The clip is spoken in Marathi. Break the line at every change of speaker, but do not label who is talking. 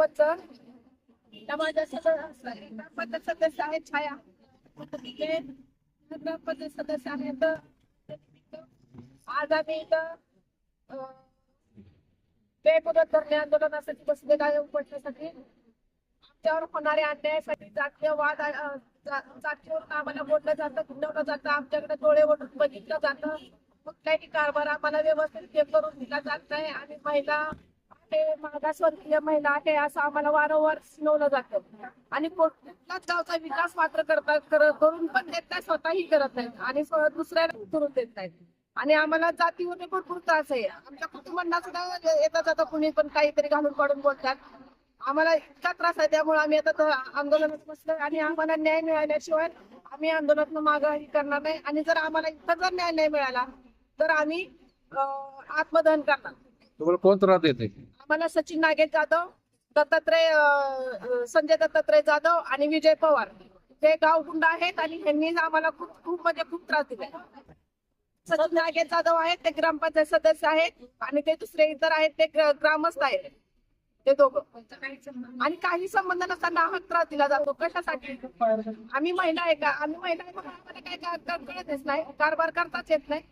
समाजात सदस्य ग्रामपंचायत सदस्य आहेत छाया. ग्रामपंचायत सदस्य आहेत. आज आम्ही इथं धरणे आंदोलनासाठी बसले काय उपटण्यासाठी आमच्यावर होणारे अन्यायासाठी जातीय वाद जातीवर जातीवरून आम्हाला बोललं जातं गुंडवलं जातं आमच्याकडे डोळे ओढून बघितलं जातं. कुठल्याही कारभार आम्हाला व्यवस्थित करून दिला जात नाही. आणि महिला आहे मागासवर्गीय महिला आहे असं आम्हाला वारंवार सुनवलं जातं. आणि कुठलाच गावचा विकास मात्र करतात करून पण देत नाही स्वतःही करत नाहीत. आणि दुसऱ्याला करून देत नाहीत. आणि आम्हाला जातीवर भरपूर त्रास आहे. आमच्या कुटुंबांना सुद्धा येता जाता कुणी पण काहीतरी घालून पाडून बोलतात. आम्हाला इतका त्रास आहे त्यामुळे आम्ही आता तर आंदोलनात बसलो आणि आम्हाला न्याय मिळाल्याशिवाय आम्ही आंदोलनात माघारी करणार नाही. आणि जर आम्हाला इथं जर न्याय नाही मिळाला तर आम्ही आत्मदहन करणार.
तुम्हाला कोण त्रास देते
आम्हाला सचिन नागे जाधव दत्तात्रय अं, संजय दत्तात्रय जाधव आणि विजय पवार. हे गावगुंड आहेत आणि ह्यांनी आम्हाला खूप खूप म्हणजे खूप त्रास दिलाय. सचिन नागे जाधव आहेत ते ग्रामपंचायत सदस्य आहेत आणि ते दुसरे इतर आहेत ते ग्र- ग्रामस्थ आहेत. ते दोघं. आणि काही संबंध नसताना हा त्रास दिला जातो. कशासाठी? आम्ही महिला आहे का? आम्ही महिला आहे म्हणून आम्हाला का- का- कळतच नाही. कारभार करताच येत नाही.